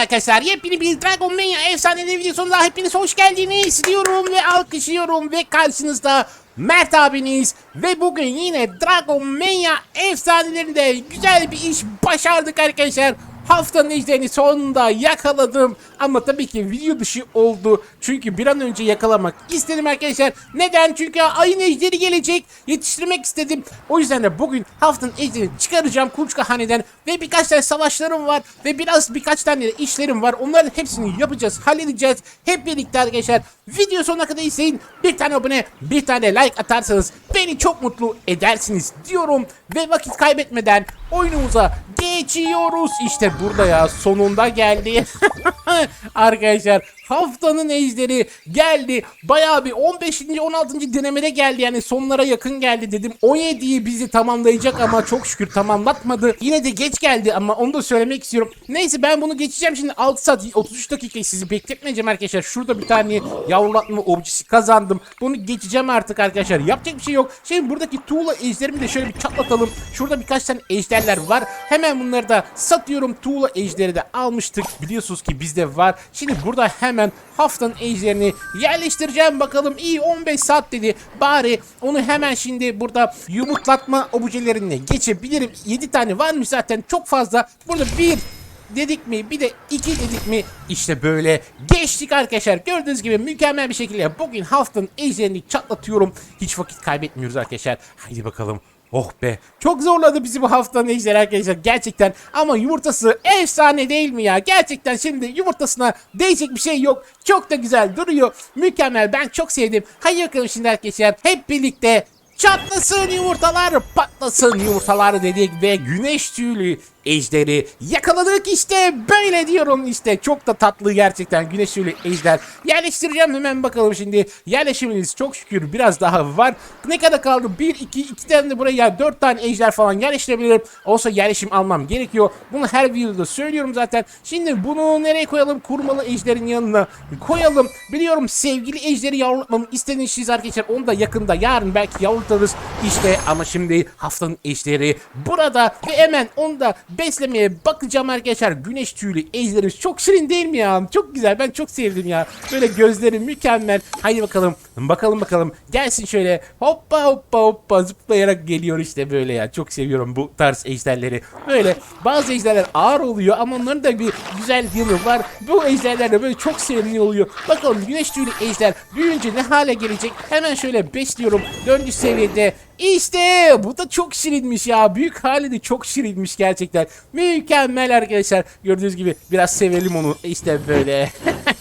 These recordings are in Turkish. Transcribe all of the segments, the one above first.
arkadaşlar. Yepyeni bir Dragon Mania efsaneleri videosunda hepiniz hoş geldiniz diyorum ve alkışlıyorum ve karşınızda Mert abiniz ve bugün yine Dragon Mania efsanelerinde güzel bir iş başardık arkadaşlar. Haftanın ejderini sonunda yakaladım ama tabii ki video dışı oldu. Çünkü bir an önce yakalamak istedim arkadaşlar. Neden? Çünkü ayın ejderi gelecek. Yetiştirmek istedim. O yüzden de bugün haftanın ejderini çıkaracağım Kuluçka Hane'den. Ve birkaç tane savaşlarım var. Ve biraz birkaç tane de işlerim var. Onların hepsini yapacağız, halledeceğiz. Hep birlikte arkadaşlar. Video sonuna kadar izleyin. Bir tane abone, bir tane like atarsanız beni çok mutlu edersiniz diyorum. Ve vakit kaybetmeden oyunumuza geçiyoruz. İşte burada ya sonunda geldi. Arkadaşlar haftanın ejderi geldi. Bayağı bir 15. 16. denemede geldi yani sonlara yakın geldi dedim. 17'yi bizi tamamlayacak ama çok şükür tamamlatmadı. Yine de geç geldi ama onu da söylemek istiyorum. Neyse ben bunu geçeceğim şimdi 6 saat 33 dakikayı sizi bekletmeyeceğim arkadaşlar. Şurada bir tane yavrulatma objesi kazandım. Bunu geçeceğim artık arkadaşlar. Yapacak bir şey yok. Şimdi buradaki tuğla ejderimi de şöyle bir çatlatalım. Şurada birkaç tane ejderler var. Hemen bunları da satıyorum. Tuğla ejderi de almıştık. Biliyorsunuz ki bizde var. Şimdi burada hemen haftanın ejderini yerleştireceğim. Bakalım iyi 15 saat dedi. Bari onu hemen şimdi burada yumurtlatma objelerine geçebilirim. 7 tane varmış zaten çok fazla. Burada bir dedik mi bir de iki dedik mi işte böyle geçtik arkadaşlar gördüğünüz gibi mükemmel bir şekilde bugün haftanın ejderini çatlatıyorum hiç vakit kaybetmiyoruz arkadaşlar haydi bakalım Oh be. Çok zorladı bizi bu haftanın ejderi arkadaşlar gerçekten. Ama yumurtası efsane değil mi ya? Gerçekten şimdi yumurtasına değecek bir şey yok. Çok da güzel duruyor. Mükemmel. Ben çok sevdim. Haydi bakalım şimdi arkadaşlar. Hep birlikte Çatlasın yumurtalar, patlasın yumurtalar dedik ve güneş tüylü ejderi yakaladık. İşte böyle diyorum. İşte çok da tatlı gerçekten güneş tüylü ejder. Yerleştireceğim hemen bakalım şimdi. Yerleşimimiz çok şükür biraz daha var. Ne kadar kaldı? 1 2 2 tane de buraya 4 tane ejder falan yerleştirebilirim. Olsa yerleşim almam gerekiyor. Bunu her videoda söylüyorum zaten. Şimdi bunu nereye koyalım? Kurmalı ejderin yanına koyalım. Biliyorum sevgili ejderi yavrulatmamı istediğiniz arkadaşlar onu da yakında yarın belki yavrularız. İşte ama şimdi haftanın ejderi burada. Ve hemen onu da beslemeye bakacağım arkadaşlar. Güneş tüylü ejderimiz çok şirin değil mi ya? Çok güzel. Ben çok sevdim ya. Böyle gözleri mükemmel. Haydi bakalım. Bakalım bakalım. Gelsin şöyle. Hoppa hoppa hoppa zıplayarak geliyor işte böyle ya. Çok seviyorum bu tarz ejderleri. Böyle bazı ejderler ağır oluyor ama onların da bir güzel yanı var. Bu ejderler de böyle çok sevimli oluyor. Bakalım güneş tüylü ejder büyüyünce ne hale gelecek? Hemen şöyle besliyorum. Dördüncü seviyede işte bu da çok şirinmiş ya. Büyük hali çok şirinmiş gerçekten. Mükemmel arkadaşlar. Gördüğünüz gibi biraz sevelim onu. İşte böyle.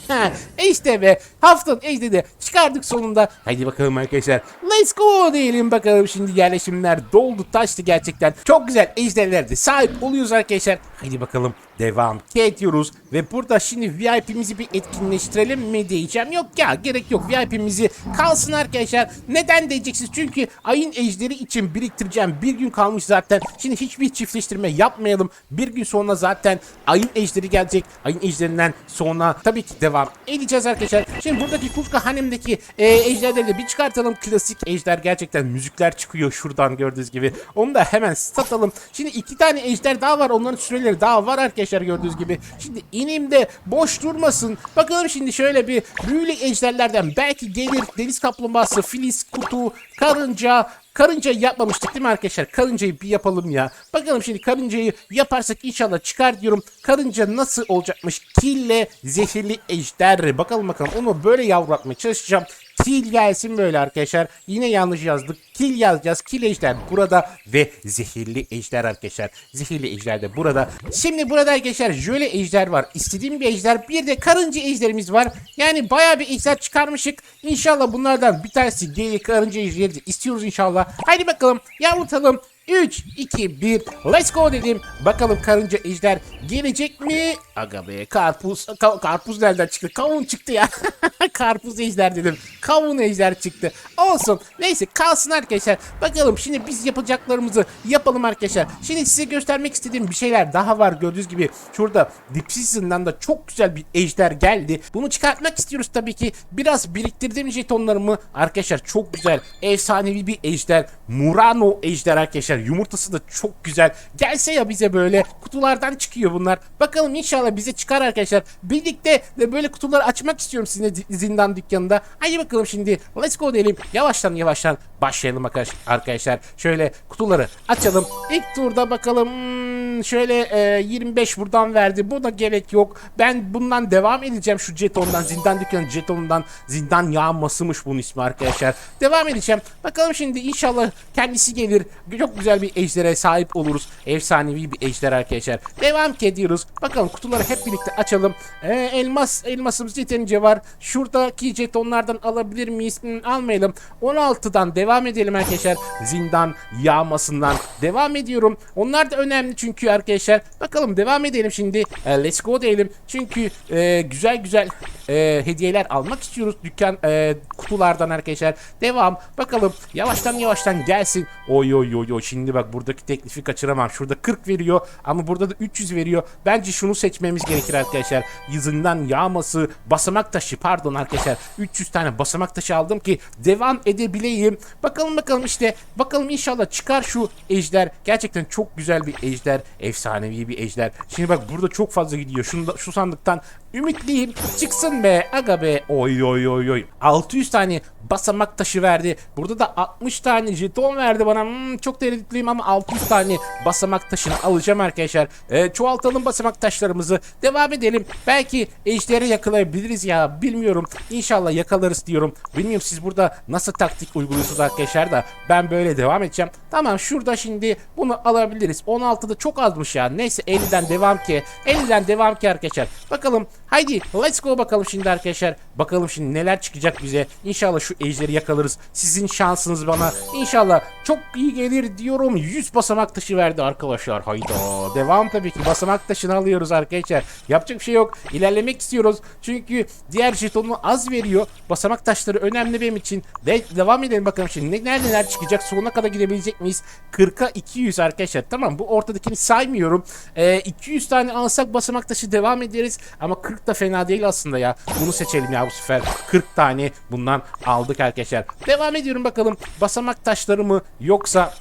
işte be. Haftanın ejderi de çıkardık sonunda. Haydi bakalım arkadaşlar. Let's go diyelim bakalım. Şimdi yerleşimler doldu taştı gerçekten. Çok güzel ejderlerde sahip oluyoruz arkadaşlar. Haydi bakalım devam ediyoruz. Ve burada şimdi VIP'mizi bir etkinleştirelim mi diyeceğim. Yok ya gerek yok. VIP'mizi kalsın arkadaşlar. Neden diyeceksiniz? Çünkü ayın ejderi için biriktireceğim. Bir gün kalmış zaten. Şimdi hiçbir çiftleştirme yapmayalım. Bir gün sonra zaten ayın ejderi gelecek. Ayın ejderinden sonra tabii ki devam edeceğiz arkadaşlar. Şimdi buradaki Kufka Hanem'deki e, ejderleri de bir çıkartalım. Klasik ejder gerçekten müzikler çıkıyor şuradan gördüğünüz gibi. Onu da hemen satalım. Şimdi iki tane ejder daha var. Onların süreleri daha var arkadaşlar gördüğünüz gibi. Şimdi inim de boş durmasın. Bakalım şimdi şöyle bir büyülü ejderlerden belki gelir deniz kaplumbağası, filiz, kutu, karınca, Karınca yapmamıştık değil mi arkadaşlar? Karıncayı bir yapalım ya. Bakalım şimdi karıncayı yaparsak inşallah çıkar diyorum. Karınca nasıl olacakmış? Kille zehirli ejder. Bakalım bakalım onu böyle yavrulatmaya çalışacağım. Kil gelsin böyle arkadaşlar. Yine yanlış yazdık. Kil yazacağız. Kil ejder burada ve zehirli ejder arkadaşlar. Zehirli ejder de burada. Şimdi burada arkadaşlar jöle ejder var. İstediğim bir ejder. Bir de karınca ejderimiz var. Yani bayağı bir ejder çıkarmışık. İnşallah bunlardan bir tanesi gelir karınca ejderi de istiyoruz inşallah. Haydi bakalım yavrutalım. 3, 2, 1, let's go dedim. Bakalım karınca ejder gelecek mi? Aga be karpuz, ka- karpuz nereden çıktı? Kavun çıktı ya. karpuz ejder dedim. Kavun ejder çıktı. Olsun. Neyse kalsın arkadaşlar. Bakalım şimdi biz yapacaklarımızı yapalım arkadaşlar. Şimdi size göstermek istediğim bir şeyler daha var. Gördüğünüz gibi şurada Deep Season'dan da çok güzel bir ejder geldi. Bunu çıkartmak istiyoruz tabii ki. Biraz biriktirdiğim jetonlarımı arkadaşlar çok güzel efsanevi bir ejder. Murano ejder arkadaşlar. Yumurtası da çok güzel. Gelse ya bize böyle kutulardan çıkıyor bunlar. Bakalım inşallah bize çıkar arkadaşlar. Birlikte de böyle kutuları açmak istiyorum sizinle zi- zindan dükkanında. Hadi bakalım şimdi let's go diyelim. Yavaştan yavaştan başlayalım arkadaş- arkadaşlar. Şöyle kutuları açalım. İlk turda bakalım hmm, şöyle e, 25 buradan verdi. Bu da gerek yok. Ben bundan devam edeceğim şu jetondan. Zindan dükkanı jetonundan. Zindan yağmasımış bunun ismi arkadaşlar. Devam edeceğim. Bakalım şimdi inşallah kendisi gelir. Çok güzel bir ejdere sahip oluruz. Efsanevi bir ejder arkadaşlar. Devam ediyoruz. Bakalım kutuları hep birlikte açalım. Ee, elmas elmasımız yeterince var. Şuradaki jetonlardan alabilir miyiz? Hmm, almayalım. 16'dan devam edelim arkadaşlar. Zindan yağmasından devam ediyorum. Onlar da önemli çünkü arkadaşlar. Bakalım devam edelim şimdi. Ee, let's go diyelim. Çünkü e, güzel güzel e, hediyeler almak istiyoruz dükkan e, kutulardan arkadaşlar. Devam. Bakalım yavaştan yavaştan gelsin. Oy oy oy oy. Şimdi bak buradaki teklifi kaçıramam. Şurada 40 veriyor ama burada da 300 veriyor. Bence şunu seçmemiz gerekir arkadaşlar. Yüzünden yağması basamak taşı pardon arkadaşlar. 300 tane basamak taşı aldım ki devam edebileyim. Bakalım bakalım işte. Bakalım inşallah çıkar şu ejder. Gerçekten çok güzel bir ejder. Efsanevi bir ejder. Şimdi bak burada çok fazla gidiyor. Şunu şu sandıktan ümitliyim. Çıksın be aga be. Oy oy oy oy. 600 tane basamak taşı verdi. Burada da 60 tane jeton verdi bana. Hmm, çok tereddütlüyüm ama 600 tane basamak taşını alacağım arkadaşlar. Ee, çoğaltalım basamak taşlarımızı. Devam edelim. Belki ejderi yakalayabiliriz ya. Bilmiyorum. İnşallah yakalarız diyorum. Bilmiyorum siz burada nasıl taktik uyguluyorsunuz arkadaşlar da ben böyle devam edeceğim. Tamam şurada şimdi bunu alabiliriz. 16'da çok azmış ya. Neyse 50'den devam ki. 50'den devam ki arkadaşlar. Bakalım haydi let's go bakalım şimdi arkadaşlar. Bakalım şimdi neler çıkacak bize. İnşallah şu ejderi yakalarız. Sizin şansınız bana. İnşallah çok iyi gelir diyorum. 100 basamak taşı verdi arkadaşlar. Hayda. Devam tabii ki. Basamak taşını alıyoruz arkadaşlar. Yapacak bir şey yok. İlerlemek istiyoruz. Çünkü diğer jetonu az veriyor. Basamak taşları önemli benim için. De devam edelim bakalım şimdi. Ne, neredeler çıkacak? Sonuna kadar gidebilecek miyiz? 40'a 200 arkadaşlar. Tamam bu ortadakini saymıyorum. Ee, 200 tane alsak basamak taşı devam ederiz. Ama 40 da fena değil aslında ya. Bunu seçelim ya bu sefer. 40 tane bundan aldık arkadaşlar. Devam ediyorum bakalım. Basamak taşları mı yoksa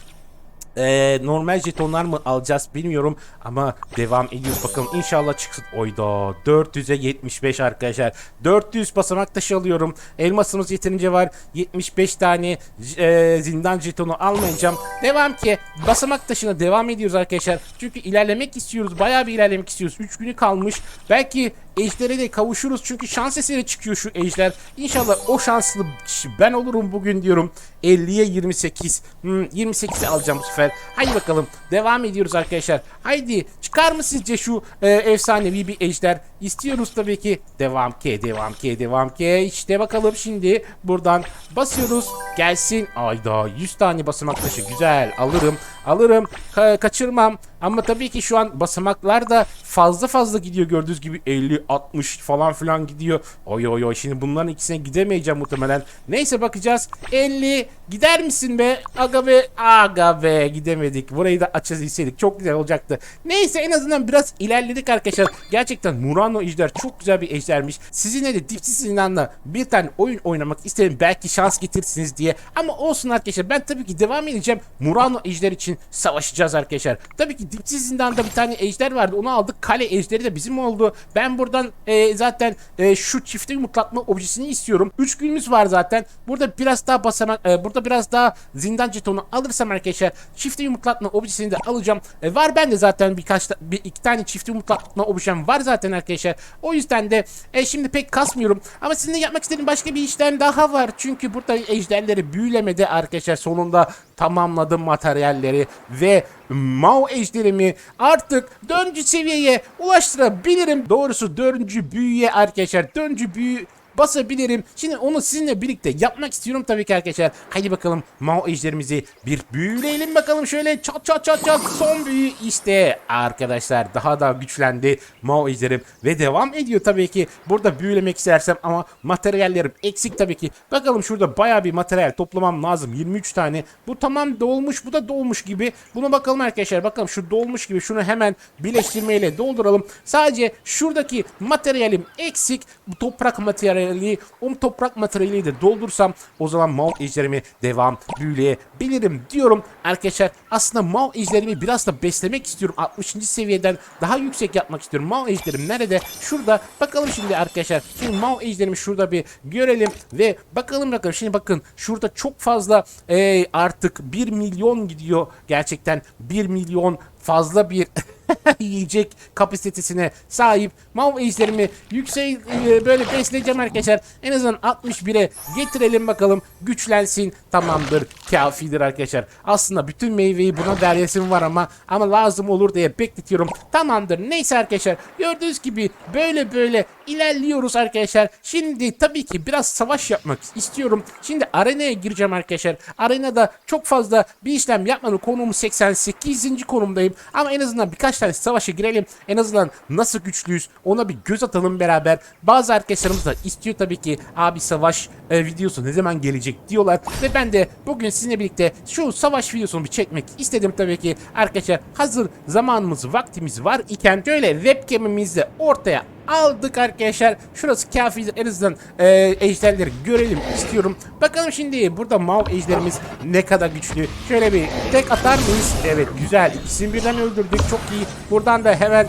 ee, normal jetonlar mı alacağız bilmiyorum ama devam ediyoruz bakalım inşallah çıksın. Oyda 400'e 75 arkadaşlar. 400 basamak taşı alıyorum. Elmasımız yeterince var. 75 tane e, zindan jetonu almayacağım. Devam ki basamak taşına devam ediyoruz arkadaşlar. Çünkü ilerlemek istiyoruz. Bayağı bir ilerlemek istiyoruz. 3 günü kalmış. Belki ejdere de kavuşuruz. Çünkü şans eseri çıkıyor şu ejder. İnşallah o şanslı kişi ben olurum bugün diyorum. 50'ye 28. Hmm, 28'i alacağım bu sefer. Haydi bakalım. Devam ediyoruz arkadaşlar. Haydi çıkar mı sizce şu e, efsanevi bir ejder? İstiyoruz tabii ki. Devam ki, devam ki, devam ki. İşte bakalım şimdi buradan basıyoruz. Gelsin. Ayda 100 tane basamak taşı. Güzel. Alırım. Alırım. Ka- kaçırmam. Ama tabii ki şu an basamaklar da fazla fazla gidiyor gördüğünüz gibi 50 60 falan filan gidiyor. Oy oy oy şimdi bunların ikisine gidemeyeceğim muhtemelen. Neyse bakacağız. 50 gider misin be? Aga be aga be gidemedik. Burayı da açabilseydik çok güzel olacaktı. Neyse en azından biraz ilerledik arkadaşlar. Gerçekten Murano ejder çok güzel bir ejdermiş. Sizinle de dipsiz zindanla bir tane oyun oynamak isterim. Belki şans getirirsiniz diye. Ama olsun arkadaşlar ben tabii ki devam edeceğim. Murano ejder için savaşacağız arkadaşlar. Tabii ki dipsiz zindanda bir tane ejder vardı. Onu aldık. Kale ejderi de bizim oldu. Ben buradan e, zaten e, şu çifte yumurtlatma objesini istiyorum. 3 günümüz var zaten. Burada biraz daha basamak e, burada biraz daha zindan jetonu alırsam arkadaşlar çifte yumurtlatma objesini de alacağım. E, var bende zaten birkaç ta- bir iki tane çifte yumurtlatma objem var zaten arkadaşlar. O yüzden de e, şimdi pek kasmıyorum. Ama sizinle yapmak istediğim başka bir işlem daha var. Çünkü burada ejderleri büyülemede arkadaşlar sonunda tamamladım materyalleri ve Mao ejderimi artık dördüncü seviyeye ulaştırabilirim. Doğrusu dördüncü büyüye arkadaşlar dördüncü büyü basabilirim. Şimdi onu sizinle birlikte yapmak istiyorum tabii ki arkadaşlar. Haydi bakalım Mao ejderimizi bir büyüleyelim bakalım şöyle çat çat çat çat son büyü işte arkadaşlar daha da güçlendi Mao ejderim ve devam ediyor tabii ki. Burada büyülemek istersem ama materyallerim eksik tabii ki. Bakalım şurada baya bir materyal toplamam lazım 23 tane. Bu tamam dolmuş bu da dolmuş gibi. Buna bakalım arkadaşlar bakalım şu dolmuş gibi şunu hemen birleştirmeyle dolduralım. Sadece şuradaki materyalim eksik. Bu toprak materyali materyali, um toprak materyaliyle doldursam o zaman mal ejderimi devam büyüleyebilirim diyorum. Arkadaşlar aslında mal ejderimi biraz da beslemek istiyorum. 60. seviyeden daha yüksek yapmak istiyorum. Mal ejderim nerede? Şurada. Bakalım şimdi arkadaşlar. Şimdi mal ejderimi şurada bir görelim ve bakalım bakalım. Şimdi bakın şurada çok fazla e, artık 1 milyon gidiyor. Gerçekten 1 milyon fazla bir yiyecek kapasitesine sahip. Mav ejderimi yüksek e, böyle besleyeceğim arkadaşlar. En azından 61'e getirelim bakalım. Güçlensin. Tamamdır. Kafidir arkadaşlar. Aslında bütün meyveyi buna deryesim var ama ama lazım olur diye bekletiyorum. Tamamdır. Neyse arkadaşlar. Gördüğünüz gibi böyle böyle ilerliyoruz arkadaşlar. Şimdi tabii ki biraz savaş yapmak istiyorum. Şimdi arenaya gireceğim arkadaşlar. Arenada çok fazla bir işlem yapmadım. Konum 88. konumdayım. Ama en azından birkaç tane savaşa girelim. En azından nasıl güçlüyüz ona bir göz atalım beraber. Bazı arkadaşlarımız da istiyor tabii ki abi savaş e, videosu ne zaman gelecek diyorlar. Ve ben de bugün sizinle birlikte şu savaş videosunu bir çekmek istedim tabii ki. Arkadaşlar hazır zamanımız vaktimiz var iken şöyle webcam'imizi de ortaya aldık arkadaşlar. Şurası kafi en azından e, ejderleri görelim istiyorum. Bakalım şimdi burada mav ejderimiz ne kadar güçlü. Şöyle bir tek atar mıyız? Evet güzel. İkisini birden öldürdük. Çok iyi. Buradan da hemen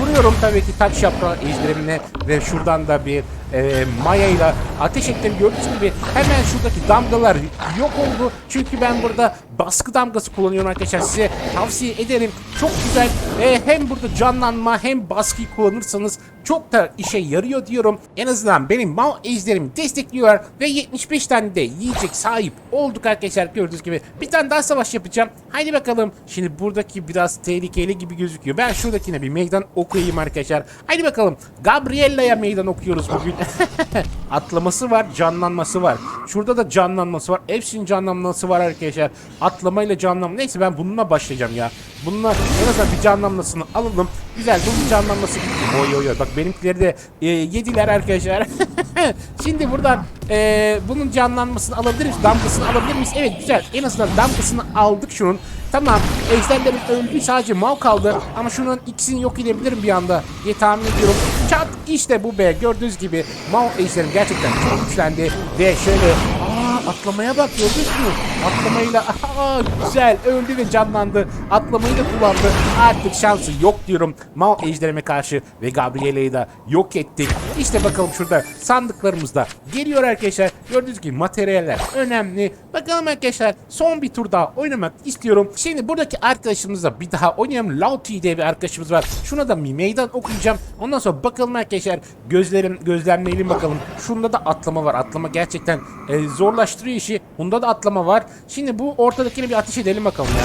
vuruyorum tabii ki taç yaprağı ejderimine ve şuradan da bir e, maya ile ateş ettim. Gördüğünüz gibi hemen şuradaki damgalar yok oldu. Çünkü ben burada baskı damgası kullanıyorum arkadaşlar. Size tavsiye ederim. Çok güzel. E, hem burada canlanma hem baskıyı kullanırsanız çok da işe yarıyor diyorum. En azından benim mal ejderimi destekliyorlar ve 75 tane de yiyecek sahip olduk arkadaşlar gördüğünüz gibi. Bir tane daha savaş yapacağım. Haydi bakalım. Şimdi buradaki biraz tehlikeli gibi gözüküyor. Ben şuradakine bir meydan okuyayım arkadaşlar. Haydi bakalım. Gabriella'ya meydan okuyoruz bugün. Atlaması var, canlanması var. Şurada da canlanması var. Hepsinin canlanması var arkadaşlar. Atlamayla canlanma. Neyse ben bununla başlayacağım ya. Bununla en azından bir canlanmasını alalım. Güzel bunun canlanması gitti. Oy oy oy. Bak benimkileri de e, yediler arkadaşlar. Şimdi buradan e, bunun canlanmasını alabilir miyiz? Damgasını alabilir miyiz? Evet güzel. En azından damgasını aldık şunun. Tamam. Ejderlerin öldü sadece mal kaldı. Ama şunun ikisini yok edebilirim bir anda diye tahmin ediyorum. Çat işte bu be. Gördüğünüz gibi mal ejderim gerçekten çok güçlendi. Ve şöyle Aa, atlamaya bak gördünüz mü? Atlamayla aa, güzel öldü ve canlandı. Atlamayı da kullandı. Artık şansı yok diyorum. Mal ejderime karşı ve Gabriele'yi de yok ettik. İşte bakalım şurada sandıklarımızda geliyor arkadaşlar. Gördüğünüz gibi materyaller önemli. Bakalım arkadaşlar son bir tur daha oynamak istiyorum. Şimdi buradaki arkadaşımızla bir daha oynayalım. Lauti diye bir arkadaşımız var. Şuna da bir meydan okuyacağım. Ondan sonra bakalım arkadaşlar gözlerim gözlemleyelim bakalım. Şunda da atlama var. Atlama gerçekten e, zorlaştırıyor işi. Bunda da atlama var. Şimdi bu ortadakini bir ateş edelim bakalım ya.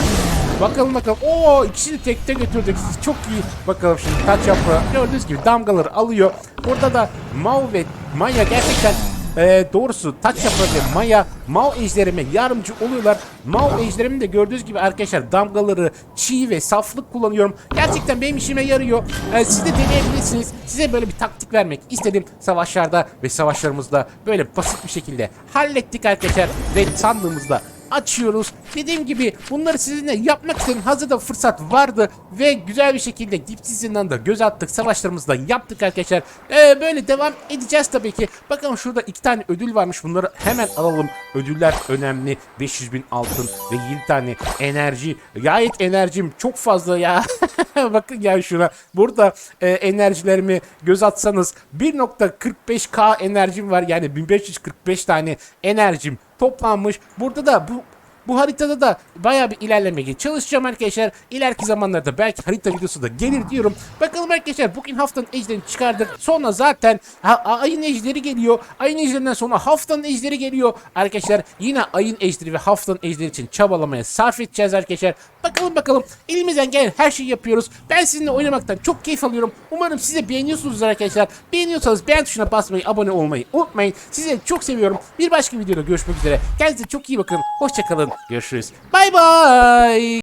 Bakalım bakalım. Oo ikisini tekte götürdük. Çok iyi. Bakalım şimdi taç yaprağı. Gördüğünüz gibi damgaları alıyor. Burada da Mau ve Maya gerçekten ee, doğrusu taç yaprağı ve maya Mao ejderime yardımcı oluyorlar. Mao ejderimi de gördüğünüz gibi arkadaşlar damgaları çiğ ve saflık kullanıyorum. Gerçekten benim işime yarıyor. Ee, siz de deneyebilirsiniz. Size böyle bir taktik vermek istedim savaşlarda ve savaşlarımızda böyle basit bir şekilde hallettik arkadaşlar ve sandığımızda açıyoruz. Dediğim gibi bunları sizinle yapmak istedim. Hazırda fırsat vardı ve güzel bir şekilde dipsiz zindan da göz attık. Savaşlarımızda yaptık arkadaşlar. Ee, böyle devam edeceğiz tabii ki. Bakalım şurada iki tane ödül varmış. Bunları hemen alalım. Ödüller önemli. 500 bin altın ve 7 tane enerji. Gayet enerjim çok fazla ya. Bakın ya şuna. Burada e, enerjilerimi göz atsanız 1.45k enerjim var. Yani 1545 tane enerjim toplanmış. Burada da bu bu haritada da bayağı bir ilerlemeye çalışacağım arkadaşlar. İleriki zamanlarda belki harita videosu da gelir diyorum. Bakalım arkadaşlar bugün haftanın ejderini çıkardık. Sonra zaten ayın ejderi geliyor. Ayın ejderinden sonra haftanın ejderi geliyor. Arkadaşlar yine ayın ejderi ve haftanın ejderi için çabalamaya sarf edeceğiz arkadaşlar. Bakalım bakalım elimizden gelen her şeyi yapıyoruz. Ben sizinle oynamaktan çok keyif alıyorum. Umarım siz de beğeniyorsunuz arkadaşlar. Beğeniyorsanız beğen tuşuna basmayı, abone olmayı unutmayın. Sizi çok seviyorum. Bir başka videoda görüşmek üzere. Kendinize çok iyi bakın. Hoşçakalın. geschüsst. Bye, bye.